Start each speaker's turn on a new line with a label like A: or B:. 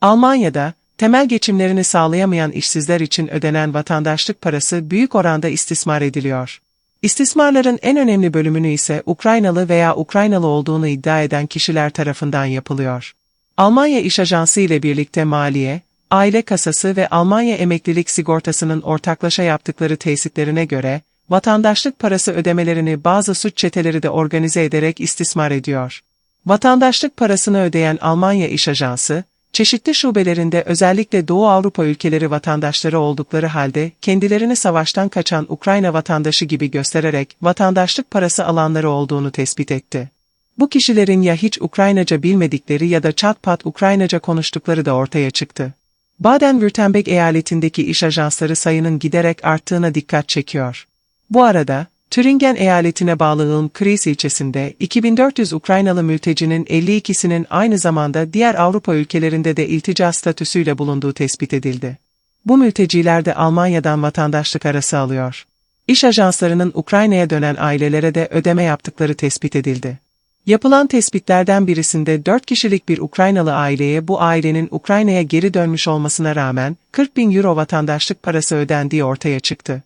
A: Almanya'da, temel geçimlerini sağlayamayan işsizler için ödenen vatandaşlık parası büyük oranda istismar ediliyor. İstismarların en önemli bölümünü ise Ukraynalı veya Ukraynalı olduğunu iddia eden kişiler tarafından yapılıyor. Almanya İş Ajansı ile birlikte Maliye, Aile Kasası ve Almanya Emeklilik Sigortası'nın ortaklaşa yaptıkları tesitlerine göre, vatandaşlık parası ödemelerini bazı suç çeteleri de organize ederek istismar ediyor. Vatandaşlık parasını ödeyen Almanya İş Ajansı, çeşitli şubelerinde özellikle Doğu Avrupa ülkeleri vatandaşları oldukları halde kendilerini savaştan kaçan Ukrayna vatandaşı gibi göstererek vatandaşlık parası alanları olduğunu tespit etti. Bu kişilerin ya hiç Ukraynaca bilmedikleri ya da çat pat Ukraynaca konuştukları da ortaya çıktı. Baden-Württemberg eyaletindeki iş ajansları sayının giderek arttığına dikkat çekiyor. Bu arada, Türingen eyaletine bağlı Ilm-Kris ilçesinde 2400 Ukraynalı mültecinin 52'sinin aynı zamanda diğer Avrupa ülkelerinde de iltica statüsüyle bulunduğu tespit edildi. Bu mülteciler de Almanya'dan vatandaşlık arası alıyor. İş ajanslarının Ukrayna'ya dönen ailelere de ödeme yaptıkları tespit edildi. Yapılan tespitlerden birisinde 4 kişilik bir Ukraynalı aileye bu ailenin Ukrayna'ya geri dönmüş olmasına rağmen 40 bin euro vatandaşlık parası ödendiği ortaya çıktı.